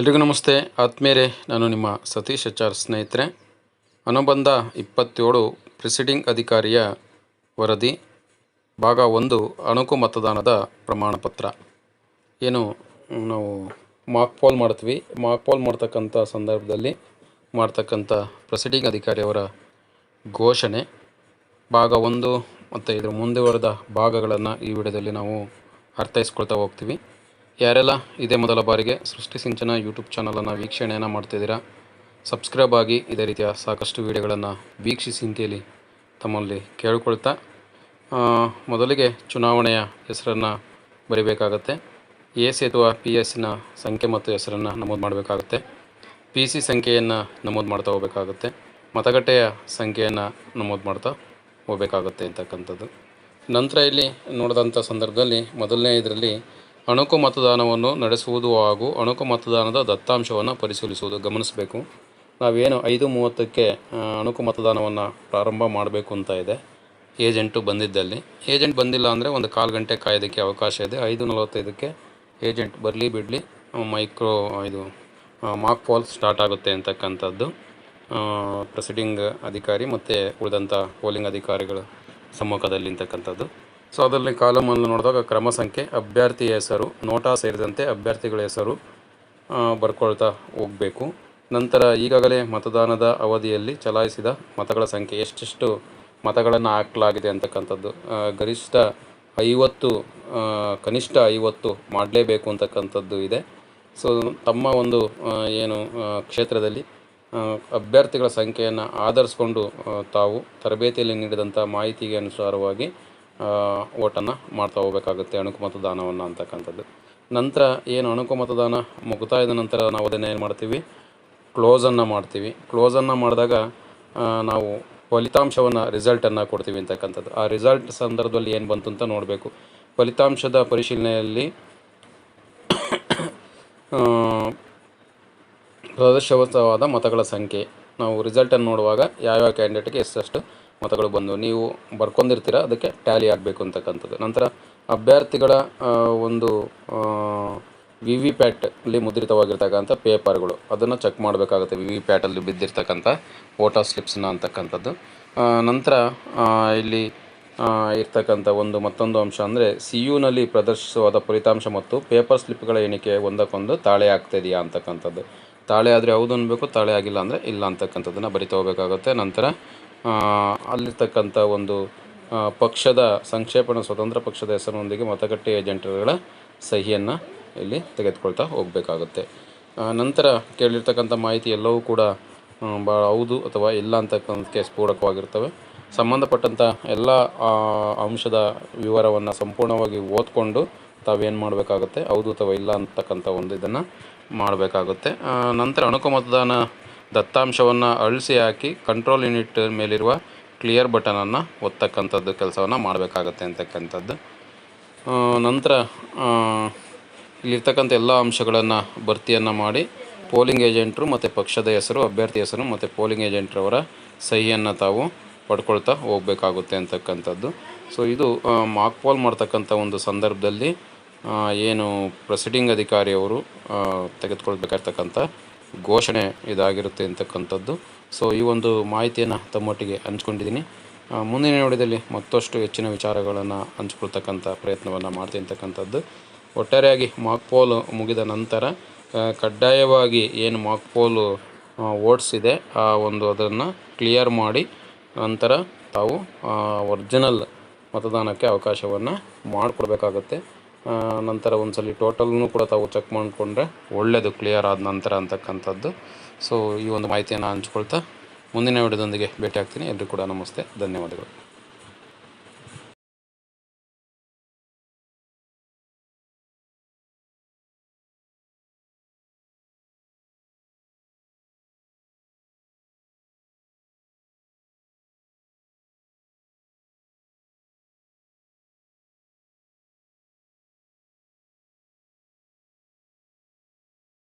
ಎಲ್ರಿಗೂ ನಮಸ್ತೆ. ಆತ್ಮೇರೆ ನಾನು ನಿಮ್ಮ ಸತೀಶ್ ಎಚ್ ಸ್ನೇಹಿತರೆ. ಅನುಬಂಧ ಇಪ್ಪತ್ತೇಳು ಪ್ರಿಸಿಡಿಂಗ್ ಅಧಿಕಾರಿಯ ವರದಿ, ಭಾಗ ಒಂದು, ಅಣುಕು ಮತದಾನದ ಪ್ರಮಾಣ ಪತ್ರ ಏನು, ನಾವು ಮಾಕ್ ಪೋಲ್ ಮಾಡ್ತೀವಿ. ಮಾಕ್ ಪೋಲ್ ಮಾಡ್ತಕ್ಕಂಥ ಸಂದರ್ಭದಲ್ಲಿ ಮಾಡ್ತಕ್ಕಂಥ ಪ್ರೆಸಿಡಿಂಗ್ ಅಧಿಕಾರಿಯವರ ಘೋಷಣೆ. ಭಾಗ ಒಂದು ಮತ್ತು ಇದರ ಮುಂದುವರೆದ ಭಾಗಗಳನ್ನು ಈ ವಿಡಿಯೋದಲ್ಲಿ ನಾವು ಅರ್ಥೈಸ್ಕೊಳ್ತಾ ಹೋಗ್ತೀವಿ. ಯಾರೆಲ್ಲ ಇದೇ ಮೊದಲ ಬಾರಿಗೆ ಸೃಷ್ಟಿ ಸಿಂಚನ ಯೂಟ್ಯೂಬ್ ಚಾನಲನ್ನು ವೀಕ್ಷಣೆಯನ್ನು ಮಾಡ್ತಿದ್ದೀರಾ, ಸಬ್ಸ್ಕ್ರೈಬ್ ಆಗಿ ಇದೇ ರೀತಿಯ ಸಾಕಷ್ಟು ವಿಡಿಯೋಗಳನ್ನು ವೀಕ್ಷಿಸಿ ಅಂತೇಳಿ ತಮ್ಮಲ್ಲಿ ಕೇಳಿಕೊಳ್ತಾ ಮೊದಲಿಗೆ ಚುನಾವಣೆಯ ಹೆಸರನ್ನು ಬರೀಬೇಕಾಗತ್ತೆ. ಎ ಅಥವಾ ಪಿ ಎಸ್ಸಿನ ಸಂಖ್ಯೆ ಮತ್ತು ಹೆಸರನ್ನು ನಮೂದು ಮಾಡಬೇಕಾಗುತ್ತೆ. ಪಿ ಸಿ ಸಂಖ್ಯೆಯನ್ನು ನಮೂದು ಮಾಡ್ತಾ ಹೋಗಬೇಕಾಗತ್ತೆ. ಮತಗಟ್ಟೆಯ ಸಂಖ್ಯೆಯನ್ನು ನಮೂದು ಮಾಡ್ತಾ ಹೋಗಬೇಕಾಗುತ್ತೆ ಅಂತಕ್ಕಂಥದ್ದು. ನಂತರ ಇಲ್ಲಿ ನೋಡಿದಂಥ ಸಂದರ್ಭದಲ್ಲಿ ಮೊದಲನೇ ಇದರಲ್ಲಿ ಅಣುಕು ಮತದಾನವನ್ನು ನಡೆಸುವುದು ಹಾಗೂ ಅಣುಕು ಮತದಾನದ ದತ್ತಾಂಶವನ್ನು ಪರಿಶೀಲಿಸುವುದು. ಗಮನಿಸಬೇಕು. ನಾವೇನು ಐದು ಮೂವತ್ತಕ್ಕೆ ಅಣುಕು ಮತದಾನವನ್ನು ಪ್ರಾರಂಭ ಮಾಡಬೇಕು ಅಂತ ಇದೆ. ಏಜೆಂಟು ಬಂದಿದ್ದಲ್ಲಿ. ಏಜೆಂಟ್ ಬಂದಿಲ್ಲ ಅಂದರೆ ಒಂದು ಕಾಲು ಗಂಟೆ ಕಾಯೋದಕ್ಕೆ ಅವಕಾಶ ಇದೆ. ಐದು ನಲವತ್ತೈದಕ್ಕೆ ಏಜೆಂಟ್ ಬರಲಿ ಬಿಡಲಿ ಮೈಕ್ರೋ, ಇದು ಮಾಕ್ ಫಾಲ್ ಸ್ಟಾರ್ಟ್ ಆಗುತ್ತೆ ಅಂತಕ್ಕಂಥದ್ದು. ಪ್ರೆಸಿಡಿಂಗ್ ಅಧಿಕಾರಿ ಮತ್ತು ಉಳಿದಂಥ ಪೋಲಿಂಗ್ ಅಧಿಕಾರಿಗಳ ಸಮ್ಮುಖದಲ್ಲಿ ಅಂತಕ್ಕಂಥದ್ದು. ಸೊ ಅದರಲ್ಲಿ ಕಾಲಮನ್ನು ನೋಡಿದಾಗ ಕ್ರಮ ಸಂಖ್ಯೆ, ಅಭ್ಯರ್ಥಿಯ ಹೆಸರು, ನೋಟಾ ಸೇರಿದಂತೆ ಅಭ್ಯರ್ಥಿಗಳ ಹೆಸರು ಬರ್ಕೊಳ್ತಾ ಹೋಗಬೇಕು. ನಂತರ ಈಗಾಗಲೇ ಮತದಾನದ ಅವಧಿಯಲ್ಲಿ ಚಲಾಯಿಸಿದ ಮತಗಳ ಸಂಖ್ಯೆ, ಎಷ್ಟೆಷ್ಟು ಮತಗಳನ್ನು ಹಾಕಲಾಗಿದೆ ಅಂತಕ್ಕಂಥದ್ದು. ಗರಿಷ್ಠ ಐವತ್ತು ಕನಿಷ್ಠ ಐವತ್ತು ಮಾಡಲೇಬೇಕು ಅಂತಕ್ಕಂಥದ್ದು ಇದೆ. ಸೊ, ತಮ್ಮ ಒಂದು ಏನು ಕ್ಷೇತ್ರದಲ್ಲಿ ಅಭ್ಯರ್ಥಿಗಳ ಸಂಖ್ಯೆಯನ್ನು ಆಧರಿಸ್ಕೊಂಡು ತಾವು ತರಬೇತಿಯಲ್ಲಿ ನೀಡಿದಂಥ ಮಾಹಿತಿಗೆ ಅನುಸಾರವಾಗಿ ಓಟನ್ನು ಮಾಡ್ತಾ ಹೋಗಬೇಕಾಗುತ್ತೆ ಅಣುಕು ಮತದಾನವನ್ನು ಅಂತಕ್ಕಂಥದ್ದು. ನಂತರ ಏನು ಅಣುಕು ಮತದಾನ ಮುಕ್ತಾಯದ ನಂತರ ನಾವು ಅದನ್ನು ಏನು ಮಾಡ್ತೀವಿ? ಕ್ಲೋಸನ್ನು ಮಾಡ್ತೀವಿ. ಕ್ಲೋಸನ್ನು ಮಾಡಿದಾಗ ನಾವು ಫಲಿತಾಂಶವನ್ನು ರಿಸಲ್ಟನ್ನು ಕೊಡ್ತೀವಿ ಅಂತಕ್ಕಂಥದ್ದು. ಆ ರಿಸಲ್ಟ್ ಸಂದರ್ಭದಲ್ಲಿ ಏನು ಬಂತು ಅಂತ ನೋಡಬೇಕು. ಫಲಿತಾಂಶದ ಪರಿಶೀಲನೆಯಲ್ಲಿ ಆ, ಪ್ರದರ್ಶಿತವಾದ ಮತಗಳ ಸಂಖ್ಯೆ. ನಾವು ರಿಸಲ್ಟನ್ನು ನೋಡುವಾಗ ಯಾವ್ಯಾವ ಕ್ಯಾಂಡಿಡೇಟ್ಗೆ ಎಷ್ಟೆಷ್ಟು ಮತಗಳು ಬಂದು ನೀವು ಬರ್ಕೊಂಡಿರ್ತೀರ? ಅದಕ್ಕೆ ಟ್ಯಾಲಿ ಆಗಬೇಕು ಅಂತಕ್ಕಂಥದ್ದು. ನಂತರ ಅಭ್ಯರ್ಥಿಗಳ ಒಂದು ವಿ ವಿ ಪ್ಯಾಟಲ್ಲಿ ಮುದ್ರಿತವಾಗಿರ್ತಕ್ಕಂಥ ಪೇಪರ್ಗಳು. ಅದನ್ನು ಚೆಕ್ ಮಾಡಬೇಕಾಗುತ್ತೆ ವಿ ವಿ ಪ್ಯಾಟಲ್ಲಿ ಬಿದ್ದಿರ್ತಕ್ಕಂಥ ಫೋಟೋ ಸ್ಲಿಪ್ಸ್ನ ಅಂತಕ್ಕಂಥದ್ದು. ನಂತರ ಇಲ್ಲಿ ಇರ್ತಕ್ಕಂಥ ಒಂದು ಮತ್ತೊಂದು ಅಂಶ ಅಂದರೆ ಸಿ ಯುನಲ್ಲಿ ಪ್ರದರ್ಶಿಸುವಾದ ಫಲಿತಾಂಶ ಮತ್ತು ಪೇಪರ್ ಸ್ಲಿಪ್ಗಳ ಎಣಿಕೆ ಒಂದಕ್ಕೊಂದು ತಾಳೆ ಆಗ್ತಾಯಿದೆಯಾ ಅಂತಕ್ಕಂಥದ್ದು. ತಾಳೆ ಆದರೆ ಹೌದು ಅನ್ಬೇಕು, ತಾಳೆ ಆಗಿಲ್ಲ ಅಂದರೆ ಇಲ್ಲ ಅಂತಕ್ಕಂಥದ್ದನ್ನು ಬರಿತಾ ಹೋಗಬೇಕಾಗುತ್ತೆ. ನಂತರ ಅಲ್ಲಿರ್ತಕ್ಕಂಥ ಒಂದು ಪಕ್ಷದ ಸಂಕ್ಷೇಪಣ, ಸ್ವತಂತ್ರ ಪಕ್ಷದ ಹೆಸರಿನೊಂದಿಗೆ ಮತಗಟ್ಟೆ ಏಜೆಂಟ್ಗಳ ಸಹಿಯನ್ನು ಇಲ್ಲಿ ತೆಗೆದುಕೊಳ್ತಾ ಹೋಗಬೇಕಾಗುತ್ತೆ. ನಂತರ ಕೇಳಿರ್ತಕ್ಕಂಥ ಮಾಹಿತಿ ಎಲ್ಲವೂ ಕೂಡ ಭಾಳ ಹೌದು ಅಥವಾ ಇಲ್ಲ ಅಂತಕ್ಕಂಥಕ್ಕೆ ಸ್ಫೋಟಕವಾಗಿರ್ತವೆ ಸಂಬಂಧಪಟ್ಟಂಥ ಎಲ್ಲ ಅಂಶದ ವಿವರವನ್ನು ಸಂಪೂರ್ಣವಾಗಿ ಓದ್ಕೊಂಡು ತಾವೇನು ಮಾಡಬೇಕಾಗುತ್ತೆ, ಹೌದು ಅಥವಾ ಇಲ್ಲ ಅಂತಕ್ಕಂಥ ಒಂದು ಇದನ್ನು ಮಾಡಬೇಕಾಗುತ್ತೆ. ನಂತರ ಅಣುಕು ಮತದಾನ ದತ್ತಾಂಶವನ್ನು ಅಳಿಸಿ ಹಾಕಿ ಕಂಟ್ರೋಲ್ ಯೂನಿಟ್ ಮೇಲಿರುವ ಕ್ಲಿಯರ್ ಬಟನನ್ನು ಒತ್ತಕ್ಕಂಥದ್ದು ಕೆಲಸವನ್ನು ಮಾಡಬೇಕಾಗತ್ತೆ ಅಂತಕ್ಕಂಥದ್ದು. ನಂತರ ಇಲ್ಲಿರ್ತಕ್ಕಂಥ ಎಲ್ಲ ಅಂಶಗಳನ್ನು ಭರ್ತಿಯನ್ನು ಮಾಡಿ ಪೋಲಿಂಗ್ ಏಜೆಂಟ್ರು ಮತ್ತು ಪಕ್ಷದ ಹೆಸರು, ಅಭ್ಯರ್ಥಿ ಹೆಸರು ಮತ್ತು ಪೋಲಿಂಗ್ ಏಜೆಂಟ್ರವರ ಸಹಿಯನ್ನು ತಾವು ಪಡ್ಕೊಳ್ತಾ ಹೋಗಬೇಕಾಗುತ್ತೆ ಅಂತಕ್ಕಂಥದ್ದು. ಸೊ ಇದು ಮಾಕ್ ಪೋಲ್ ಮಾಡ್ತಕ್ಕಂಥ ಒಂದು ಸಂದರ್ಭದಲ್ಲಿ ಏನು ಪ್ರೆಸಿಡಿಂಗ್ ಅಧಿಕಾರಿಯವರು ತೆಗೆದುಕೊಳ್ಬೇಕಾಗಿರ್ತಕ್ಕಂಥ ಘೋಷಣೆ ಇದಾಗಿರುತ್ತೆ ಅಂತಕ್ಕಂಥದ್ದು. ಸೊ ಈ ಒಂದು ಮಾಹಿತಿಯನ್ನು ತಮ್ಮೊಟ್ಟಿಗೆ ಹಂಚ್ಕೊಂಡಿದ್ದೀನಿ. ಮುಂದಿನ ನೋಡಿದಲ್ಲಿ ಮತ್ತಷ್ಟು ಹೆಚ್ಚಿನ ವಿಚಾರಗಳನ್ನು ಹಂಚ್ಕೊಳ್ತಕ್ಕಂಥ ಪ್ರಯತ್ನವನ್ನು ಮಾಡ್ತೀನಿ ಅಂತಕ್ಕಂಥದ್ದು. ಒಟ್ಟಾರೆಯಾಗಿ ಮಾಕ್ ಪೋಲು ಮುಗಿದ ನಂತರ ಕಡ್ಡಾಯವಾಗಿ ಏನು ಮಾಕ್ ಪೋಲು ಇದೆ, ಆ ಒಂದು ಅದನ್ನು ಕ್ಲಿಯರ್ ಮಾಡಿ ನಂತರ ತಾವು ಒರಿಜಿನಲ್ ಮತದಾನಕ್ಕೆ ಅವಕಾಶವನ್ನು ಮಾಡಿಕೊಡ್ಬೇಕಾಗತ್ತೆ. ನಂತರ ಒಂದ್ಸಲಿ ಟೋಟಲ್ನು ಕೂಡ ತಾವು ಚೆಕ್ ಮಾಡಿಕೊಂಡ್ರೆ ಒಳ್ಳೆಯದು ಕ್ಲಿಯರ್ ಆದ ನಂತರ ಅಂತಕ್ಕಂಥದ್ದು. ಸೊ ಈ ಒಂದು ಮಾಹಿತಿಯನ್ನು ಹಂಚ್ಕೊಳ್ತಾ ಮುಂದಿನ ವಿಡಿಯೋದೊಂದಿಗೆ ಭೇಟಿ ಆಗ್ತೀನಿ ಎಲ್ಲರೂ ಕೂಡ ನಮಸ್ತೆ. ಧನ್ಯವಾದಗಳು.